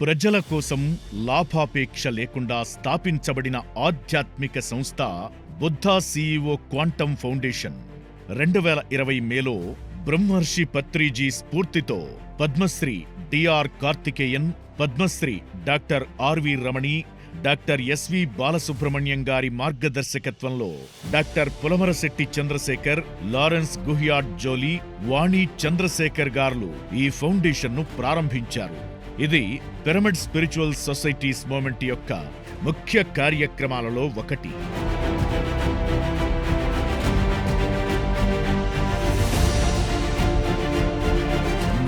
ప్రజల కోసం లాభాపేక్ష లేకుండా స్థాపించబడిన ఆధ్యాత్మిక సంస్థ బుద్ధా సీఈఓ క్వాంటమ్ ఫౌండేషన్. రెండు వేల ఇరవై మేలో బ్రహ్మర్షి పత్రిజీ స్ఫూర్తితో Padmashri D R Karthikeyan Padmashri doctor R V Ramani doctor S V Balasubrahmanyam గారి మార్గదర్శకత్వంలో డాక్టర్ పులమరశెట్టి చంద్రశేఖర్ లారెన్స్ గుహియాడ్ జోలీ వాణి చంద్రశేఖర్ గార్లు ఈ ఫౌండేషన్ను ప్రారంభించారు. ఇది పిరమిడ్ స్పిరిచువల్ సొసైటీస్ మూమెంట్ యొక్క ముఖ్య కార్యక్రమాలలో ఒకటి.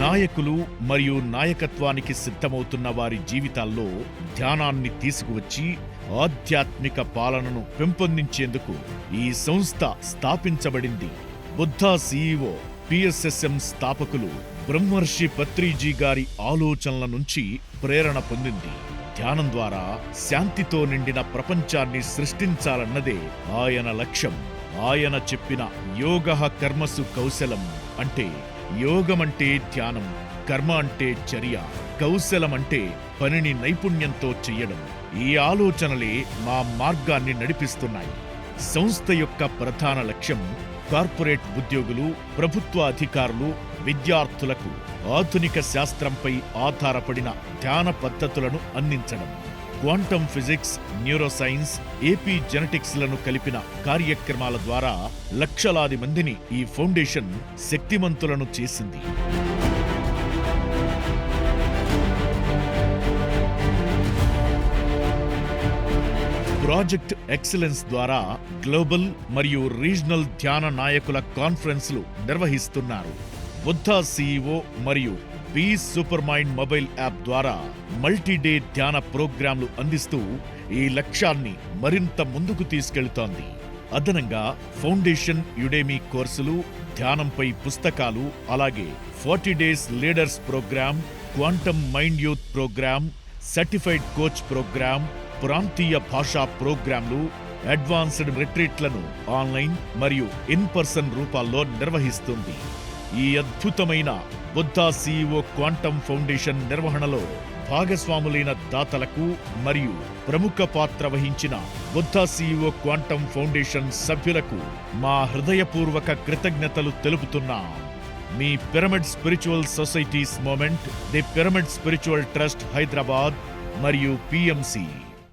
నాయకులు మరియు నాయకత్వానికి సిద్ధమవుతున్న వారి జీవితాల్లో ధ్యానాన్ని తీసుకువచ్చి ఆధ్యాత్మిక పాలనను పెంపొందించేందుకు ఈ సంస్థ స్థాపించబడింది. బుద్ధ సీఈఓ పిఎస్ఎస్ఎం స్థాపకులు బ్రహ్మర్షి పత్రిజీ గారి ఆలోచనల నుంచి ప్రేరణ పొందింది. ధ్యానం ద్వారా శాంతితో నిండిన ప్రపంచాన్ని సృష్టించాలన్నదే ఆయన లక్ష్యం. ఆయన చెప్పిన యోగ కర్మసు కౌశలం అంటే యోగమంటే ధ్యానం కర్మ అంటే చర్య కౌశలం అంటే పనిని నైపుణ్యంతో చెయ్యడం. ఈ ఆలోచనలే మా మార్గాన్ని నడిపిస్తున్నాయి. సంస్థ యొక్క ప్రధాన లక్ష్యం కార్పొరేట్ ఉద్యోగులు ప్రభుత్వ అధికారులు విద్యార్థులకు ఆధునిక శాస్త్రంపై ఆధారపడిన ధ్యాన పద్ధతులను అందించడం. క్వాంటమ్ ఫిజిక్స్ న్యూరోసైన్స్ ఏపీ జెనెటిక్స్లను కలిపిన కార్యక్రమాల ద్వారా లక్షలాది మందిని ఈ ఫౌండేషన్ శక్తిమంతులను చేసింది. ప్రాజెక్ట్ ఎక్సలెన్స్ ద్వారా గ్లోబల్ మరియు రీజనల్ ధ్యాన నాయకుల కాన్ఫరెన్స్లు నిర్వహిస్తున్నారు. బుద్ధా సీఈఓ మరియు peace super mind mobile app ద్వారా మల్టీడే ధ్యాన ప్రోగ్రాంలు అందిస్తూ ఈ లక్ష్యాన్ని మరింత ముందుకు తీసుకెళ్తోంది. అదనంగా ఫౌండేషన్ యుడేమీ కోర్సులు ధ్యానంపై పుస్తకాలు అలాగే forty days leaders programme quantum mind youth programme certified coach programme ప్రాంతీయ భాషా ప్రోగ్రాంలు అడ్వాన్స్డ్ రిట్రీట్లను ఆన్లైన్ మరియు ఇన్ పర్సన్ రూపాల్లో నిర్వహిస్తుంది. ఈ అద్భుతమైన బుద్ధా సిఇఓ క్వాంటమ్ ఫౌండేషన్ నిర్వహణలో భాగస్వాములైన దాతలకు మరియు ప్రముఖ పాత్ర వహించిన బుద్ధా సిఇఓ క్వాంటమ్ ఫౌండేషన్ సభ్యులకు మా హృదయపూర్వక కృతజ్ఞతలు తెలుపుతున్నాం. మీ pyramid spiritual societies movement the pyramid spiritual trust Hyderabad మరియు పిఎంసి.